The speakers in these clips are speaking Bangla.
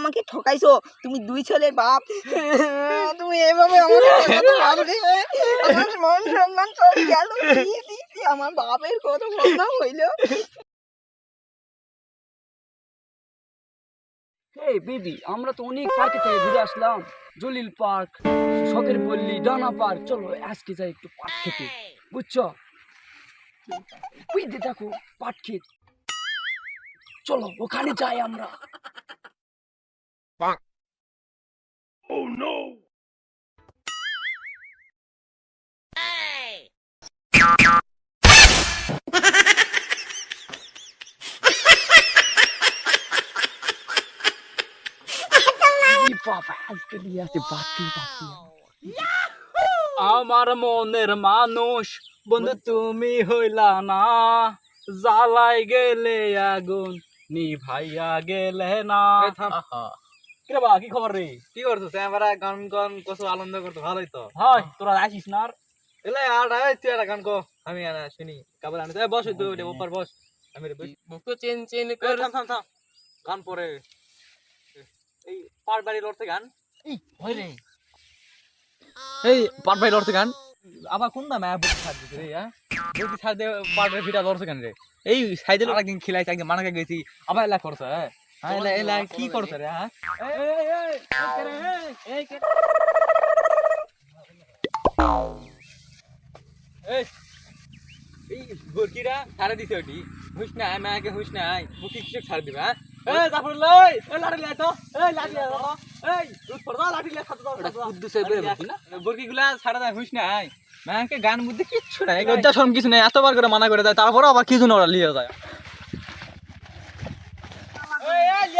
আমাকে ঠকাইছো? তুমি দুই ছেলের বাপ। তুমি এভাবে আমার বাপের কত বদনাম হইল। আমরা তো অনেক পার্কে থেকে ঘুরে আসলাম। জলিল পার্ক শখের পল্লী, ডানা পার্ক চলো, আজকে যাই একটু পাট খেতে। বুঝছ? দেখো, পাট ক্ষেত। চলো, ওখানে যাই আমরা। নিয়ে আসে বাতি বাতি আমার মনের মানুষ বন্ধু তুমি হইলা না। জ্বালাই গেলে আগুন নিভাইয়া গেলে না। কিরে বা কি খবর রে? কি করছ আমরা গান গান কত আনন্দ করতে ভালোই তো। হয় তোরা আসিস না আর? এলে আর এই তুই একটা গান কো। আমি আনা শুনি কাবল আনি। এই বস তুই ওটা ওপর বস। আমি বুকু চেন চেন কর। থাম থাম থাম। গান পরে। এই পাট বাড়ি লড়তে গান। হয় রে। এই পাট বাড়ি লড়তে গান। আবার কোন দামে বুক ছাড় দিতে? রে হ্যাঁ? বুক ছাড় দে পাট বাড়ি ভিটা লড়তে গান রে। এই সাইডে একদিন খিলাইছে একদিন মানাকে গেছি। আবার এলা করছে হ্যাঁ? এলা এলা কি করছে রে হ্যাঁ? এই এই গোরকিরা ছাড়ে দিছে ওটি। হুশ না আমি আগে হুশ না মুখি কিছু ছাড় দিবা এই জাফর লই এই লাঠি লে তো। এই লাঠি লে তো এই দুধ পড় দাও লাঠি খাতো দাও ওটা বের বুঝি না? বরকি গুলা ছাড়া দেয় হুশ মাকে গান বুদ্ধি কিচ্ছু নাই লজ্জা শরম কিছু নাই এতবার করে মানা করে দেয় তারপরে আবার কিছু না ওরা লিয়ে যায় এই এই লিয়া তো লিয়া লাঠি এই লাগি লাঠি দে লাঠি দে এই এদিক আলাদা যে বাঁশ দিয়ে পিঠে বরকির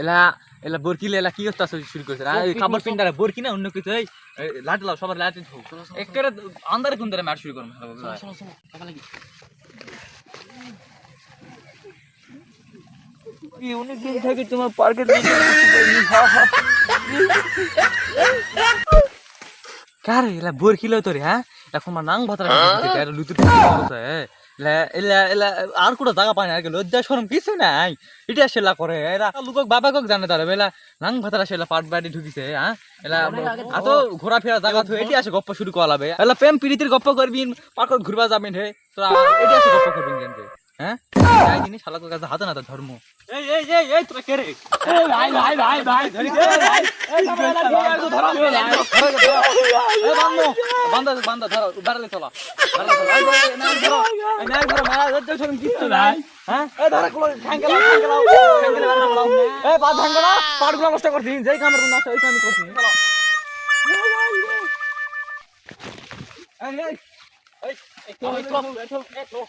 এলা এলা বরকি এলা কি করতে শুরু করছে? আর এই কাপড় পিন্ডা বরকি না? অন্য কিছু? এই লাঠি লাও সবার একেবারে আন্দারে কুন্দারে ম্যাট শুরু করব? চলো চলো টাকা লাগি। অনেক দিন থেকে তোমার পার্কের কারে এলা তোরে হ্যাঁ? এখন আমার নাং ভাতরা এটা লুতুর আর কোনো জায়গা পায় না আর লজ্জা সরম কিছু নাই। এটা সেলা করে এরা লোকক বাবা কক জানে তারা বেলা নাং ভাতারা সেলা পাট বাড়ি ঢুকিছে হ্যাঁ? এলা এত ঘোরাফেরা জায়গা তো এটি আসে গপ্প শুরু করাবে এলা প্রেম প্রীতির গপ্প করবিন পার্কত ঘুরবা যাবেন হে তোরা এটি আসে গপ্প করবিন কেন হ্যাঁ যাই জিনিস শালাকের কাছে হাতে না তো ধর্ম এই এই এই এই তোরা কে রে এই ভাই ভাই ভাই ভাই ধরি দে ভাই এই ধরো এই বান্দো বান্দা বান্দা ধরো বাড়ালে চলা বাড়ালে চলা এই এই, না ধরো এই না ধরো মারা যাচ্ছে শুনুন কিছু নাই হ্যাঁ এই ধরো কোন ঠ্যাঙ্গেলা ঠ্যাঙ্গেলা ঠ্যাঙ্গেলা এই পা ঠ্যাঙ্গেলা পাড়গুলো নষ্ট করছিস যেই কামের না সেই কামই করছিস এই এই এই এই এই, বস এই বস এই ধর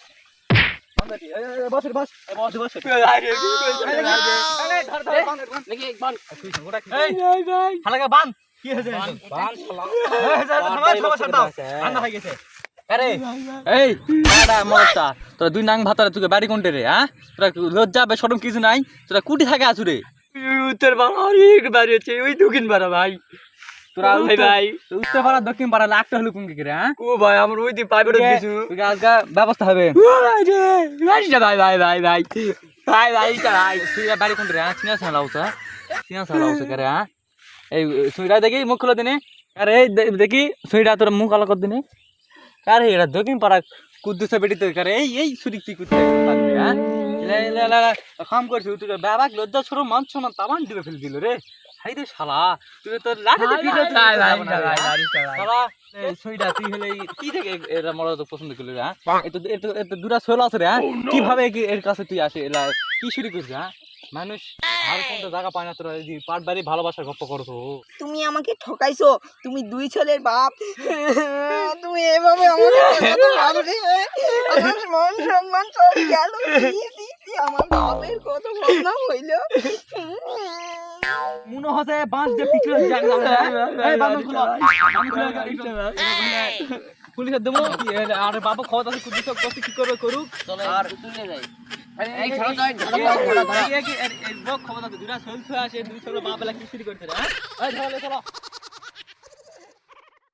তোরা দুই নাং ভাতারে তুই বাড়ি কোনটে রে হ্যাঁ তোরা লজ্জা বে শরম কিছু নাই তোরা কুটি থাকে আছু রে উত্তর বাংলা অনেক বাড়ি আছে ওই দক্ষিণ ভাই তোরা ভাই ভাই। উত্তর পাড়া দক্ষিণ পাড়া লাখটা হলো কোন কে রে হ্যাঁ? ও ভাই আমার ওই পাইপের আজকে ব্যবস্থা হবে। ভাই রে। ভাই ভাই ভাই ভাই। ভাই ভাই তুই বাড়ি কোনটে রে হ্যাঁ? চিনা সালা উসা চিনা সালা উসা করে হ্যাঁ? এই সুইরা দেখি মুখ খুলে দিনে। আরে দেখি সুইরা তোর মুখ আলো কর দিনে। আরে এটা দক্ষিণ পাড়া কুদ্দুসে বেটি তো করে এই এই সুরি তুই হ্যাঁ? কাম করছিস তুই তো বাবাক লজ্জা ছোট মান সমান তামান দিবে ফেল দিল রে। হাই রে শালা তুই তো লাঠি। শালা এই তুই হলে কি থেকে এরা মরা তো পছন্দ করলি রে এত এত এত দুরা ছোল আছে রে কীভাবে এর কাছে তুই আসে এলা কি শুরু করছিস হ্যাঁ? মানুষ আর কোনটা জায়গা পায় না তোরা এই পাট বাড়ি ভালোবাসার গপ্প করছ তুমি আমাকে ঠকাইছো তুমি দুই ছেলের বাপ। তুমি এভাবে আমাকে আমার মান সম্মান সব গেল আমার বাপের কত বদনাম হইল মনে হচ্ছে বাঁশ দিয়ে পিছলে এই বাঁধন খুলো বাঁধন খুলো পুলিশের দেবো আর বাবা খাওয়া দাওয়া করতে কি করবে করুক চলো আর যাই দাওয়া দুরা চলছে আসে দুই ছোট বাপ বেলা কিস্তি করতে হ্যাঁ চলো